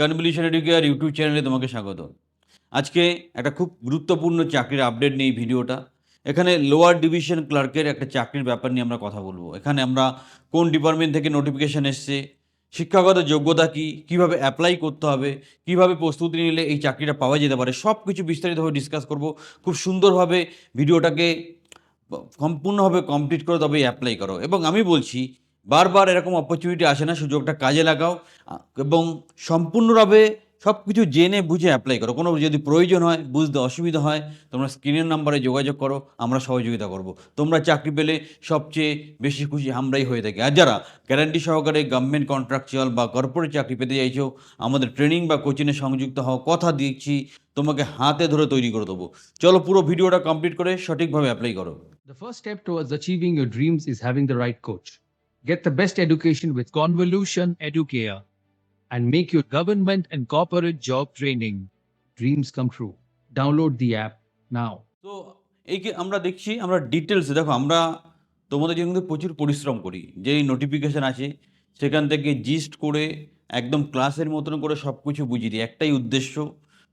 Convolution educare YouTube চ্যানেলে তোমাকে স্বাগত আজকে একটা খুব গুরুত্বপূর্ণ চাকরির আপডেট নিয়ে ভিডিওটা। এখানে লোয়ার ডিভিশন ক্লার্কের একটা চাকরির ব্যাপার নিয়ে আমরা কথা বলব। এখানে আমরা কোন ডিপার্টমেন্ট থেকে নোটিফিকেশন এসছে, শিক্ষাগত যোগ্যতা কী, কীভাবে অ্যাপ্লাই করতে হবে, কীভাবে প্রস্তুতি নিলে এই চাকরিটা পাওয়া যেতে পারে সব কিছু বিস্তারিতভাবে ডিসকাস করব। খুব সুন্দরভাবে ভিডিওটাকে সম্পূর্ণভাবে কমপ্লিট করে, তবেই অ্যাপ্লাই করো। এবং আমি বলছি বারবার এরকম অপরচুনিটি আসে না, সুযোগটা কাজে লাগাও, এবং সম্পূর্ণভাবে সব কিছু জেনে বুঝে অ্যাপ্লাই করো। কোনো যদি প্রয়োজন হয়, বুঝতে অসুবিধা হয়, তোমরা স্ক্রিনের নাম্বারে যোগাযোগ করো, আমরা সহযোগিতা করব। তোমরা চাকরি পেলে সবচেয়ে বেশি খুশি আমরাই হয়ে থাকি। আর যারা গ্যারান্টি সহকারে গভর্নমেন্ট কন্ট্রাকচুয়াল বা কর্পোরেট চাকরি পেতে চাইছো, আমাদের ট্রেনিং বা কোচিংয়ে সংযুক্ত হওয়া কথা দিচ্ছি, তোমাকে হাতে ধরে তৈরি করে দেবো। চলো পুরো ভিডিওটা কমপ্লিট করে সঠিকভাবে অ্যাপ্লাই করো। The first step towards achieving your dreams is having the right coach. Get the best education with Convolution Educare and make your government and corporate job training dreams come true. Download the app now. তো এই আমরা দেখছি, আমরা details দেখো, আমরা তোমাদের জন্য প্রচুর পরিশ্রম করি যেই নোটিফিকেশান আছে সেখান থেকে জিস্ট করে, একদম ক্লাসের মতন করে সব কিছু বুঝিয়ে দিই একটাই উদ্দেশ্য,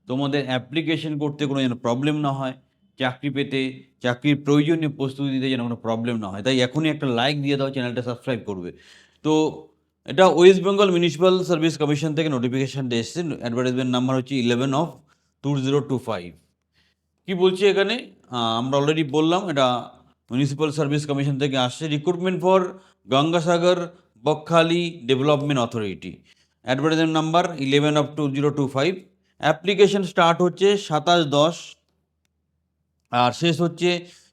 তোমাদের অ্যাপ্লিকেশন করতে কোনো যেন প্রবলেম না হয় চাকরি পেতে, চাকরির প্রয়োজনীয় প্রস্তুতি দিতে যেন কোনো প্রবলেম না হয়। তাই এখনই একটা লাইক দিয়ে দাও চ্যানেলটা সাবস্ক্রাইব করবে। তো এটা West Bengal municipal service commission থেকে নোটিফিকেশানটা এসছে। অ্যাডভার্টাইজমেন্ট নাম্বার হচ্ছে eleven of two zero two five কি বলছি এখানে? আমরা অলরেডি বললাম, এটা মিউনিসিপ্যাল সার্ভিস কমিশন থেকে আসছে। Recruitment for Gangasagar Bakkhali development authority advertisement number eleven of two zero two five application start হচ্ছে সাতাশ দশ আর শেষ হচ্ছে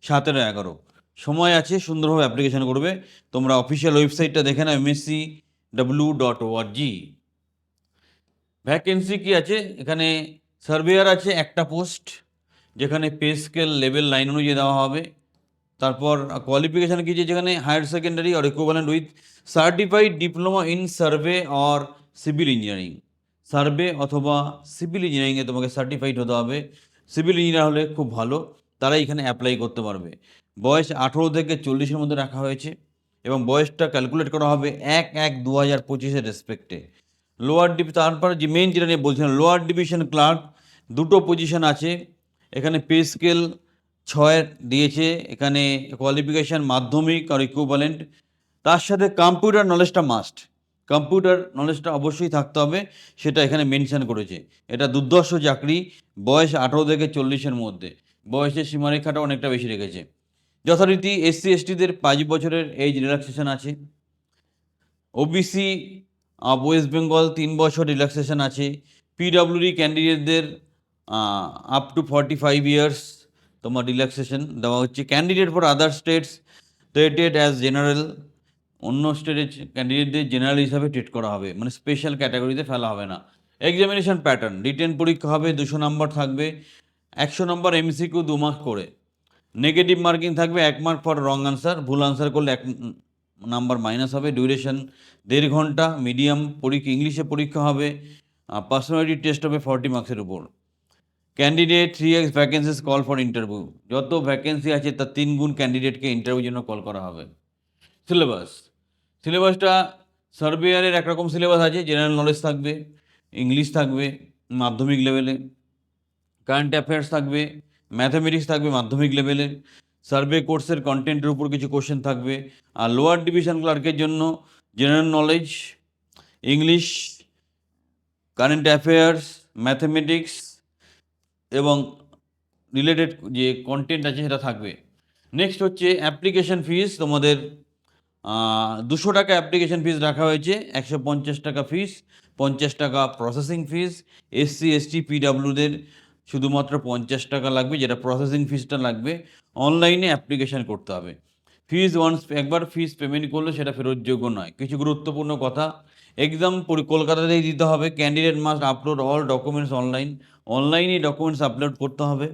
সতেরো এগারো। সময় আছে, সুন্দরভাবে অ্যাপ্লিকেশন করবে। তোমরা অফিসিয়াল ওয়েবসাইটটা দেখে নাও MSC W dot ORG vacancy কি আছে? এখানে সার্ভেয়ার আছে, একটা পোস্ট যেখানে পে স্কেল লেভেল লাইন অনুযায়ী দেওয়া হবে। তারপর কোয়ালিফিকেশান কি যেখানে higher secondary or equivalent with certified diploma in survey or civil engineering survey অথবা সিভিল ইঞ্জিনিয়ারিংয়ে তোমাকে সার্টিফাইড হতে হবে। সিভিল ইঞ্জিনিয়ার হলে খুব ভালো। তারা এখানে অ্যাপ্লাই করতে পারবে। বয়স আঠেরো থেকে চল্লিশের মধ্যে রাখা হয়েছে এবং বয়সটা ক্যালকুলেট করা হবে এক এক দু হাজার পঁচিশের রেসপেক্টে লোয়ার ডিভি তারপর যে মেন যেটা নিয়ে বলছিলাম লোয়ার ডিভিশন ক্লার্ক দুটো পজিশন আছে। এখানে পে স্কেল ছয় দিয়েছে, এখানে কোয়ালিফিকেশান মাধ্যমিক আর ইকুইভ্যালেন্ট তার সাথে কম্পিউটার নলেজটা মাস্ট কম্পিউটার নলেজটা অবশ্যই থাকতে হবে, সেটা এখানে মেনশন করেছে। এটা দুর্দর্শ চাকরি, বয়স আঠেরো থেকে চল্লিশের মধ্যে। বয়সের সীমারেখাটা অনেকটা বেশি রেখেছে। যথারীতি এসসি, এসটিদের পাঁচ বছরের এজ রিল্যাক্সেশন আছে। ওবিসি ওয়েস্ট বেঙ্গল তিন বছর রিল্যাক্সেশন আছে। PWD ক্যান্ডিডেটদের up to forty five years তোমার রিল্যাক্সেশন দেওয়া হচ্ছে। Candidate for other states treated as general অন্য স্টেটের ক্যান্ডিডেটদের জেনারেল হিসাবে ট্রিট করা হবে। মানে স্পেশাল ক্যাটাগরিতে ফেলা হবে না। এক্সামিনেশন প্যাটার্ন রিটেন পরীক্ষা হবে, দুশো নম্বর থাকবে। একশো নম্বর এমসিকিউ দু মার্ক করে। নেগেটিভ মার্কিং থাকবে, এক মার্ক ফর রং আনসার ভুল আনসার করলে এক নাম্বার মাইনাস হবে ডিউরেশন দেড় ঘণ্টা মিডিয়াম পরীক্ষা ইংলিশে পরীক্ষা হবে পার্সোনালিটি টেস্ট হবে ফর্টি মার্কসের উপর। Candidate three X vacancies call for interview যত ভ্যাকেন্সি আছে, তার তিন গুণ ক্যান্ডিডেটকে ইন্টারভিউর জন্য কল করা হবে। সিলেবাস সিলেবাসটা সার্ভেয়ারের একরকম সিলেবাস আছে জেনারেল নলেজ থাকবে ইংলিশ থাকবে, মাধ্যমিক লেভেলে কারেন্ট অ্যাফেয়ার্স থাকবে ম্যাথামেটিক্স থাকবে মাধ্যমিক লেভেলের সার্ভে কোর্সের কন্টেন্টের উপর কিছু কোশ্চেন থাকবে, আর লোয়ার ডিভিশন ক্লার্কের জন্য general knowledge English current affairs mathematics এবং রিলেটেড যে কন্টেন্ট আছে সেটা থাকবে। নেক্সট হচ্ছে অ্যাপ্লিকেশন ফিস তোমাদের দুশো টাকা অ্যাপ্লিকেশন ফিস রাখা হয়েছে, একশো পঞ্চাশ টাকা ফিস পঞ্চাশ টাকা প্রসেসিং ফিস এসসি এসটি পিডাব্লিউদের শুধুমাত্র পঞ্চাশ টাকা লাগবে, যেটা প্রসেসিং ফিসটা লাগবে অনলাইনে অ্যাপ্লিকেশন করতে হবে। ফিজ ওয়ান্স একবার ফিজ পেমেন্ট করলে সেটা ফেরতযোগ্য নয়। কিছু গুরুত্বপূর্ণ কথা এক্সাম কলকাতাতেই দিতে হবে। Candidate must upload all documents online অনলাইনে ডকুমেন্টস আপলোড করতে হবে।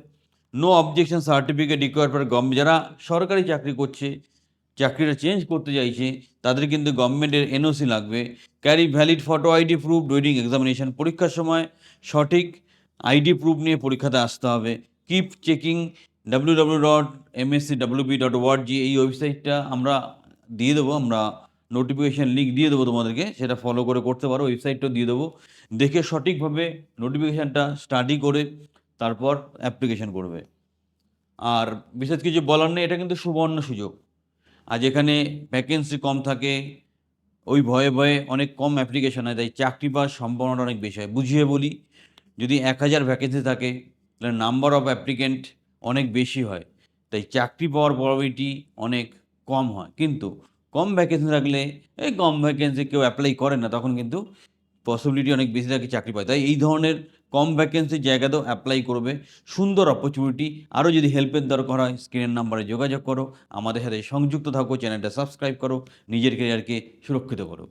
No objection certificate require for government যারা সরকারি চাকরি করছে, চাকরিটা চেঞ্জ করতে চাইছে, তাদের কিন্তু গভর্নমেন্টের এনওসি লাগবে। Carry valid photo ID proof during examination পরীক্ষার সময় সঠিক আইডি প্রুফ নিয়ে পরীক্ষাতে আসতে হবে। Keep checking W W dot MSC W B dot word G এই ওয়েবসাইটটা আমরা দিয়ে দেবো, আমরা নোটিফিকেশান লিঙ্ক দিয়ে দেবো তোমাদেরকে, সেটা ফলো করে করতে পারো ওয়েবসাইটটাও দিয়ে দেবো। দেখে সঠিকভাবে নোটিফিকেশানটা স্টাডি করে, তারপর অ্যাপ্লিকেশান করবে। আর বিশেষ কিছু বলার নেই, এটা কিন্তু সুবর্ণ সুযোগ। আজ এখানে ভ্যাকেন্সি কম থাকে, ওই ভয়ে ভয়ে অনেক কম অ্যাপ্লিকেশান হয়, তাই চাকরি পাওয়ার সম্ভাবনাটা অনেক বেশি হয়। বুঝিয়ে বলি যদি এক হাজার ভ্যাকেন্সি থাকে, তাহলে নাম্বার অফ অ্যাপ্লিকেন্ট অনেক বেশি হয়। তাই চাকরি পাওয়ার প্রবাবিলিটি অনেক কম হয়। কিন্তু কম ভ্যাকেন্সি থাকলে এই কম ভ্যাকেন্সি কেউ অ্যাপ্লাই করে না, তখন কিন্তু পসিবিলিটি অনেক বেশি থাকে চাকরি পায় তাই এই ধরনের কম ভ্যাকেন্সির জায়গাতেও অ্যাপ্লাই করবে। সুন্দর অপরচুনিটি আরও যদি হেল্পের দরকার হয় স্ক্রিনের নাম্বারে যোগাযোগ করো। আমাদের সাথে সংযুক্ত থাকো চ্যানেলটা সাবস্ক্রাইব করো। নিজের ক্যারিয়ারকে সুরক্ষিত করো।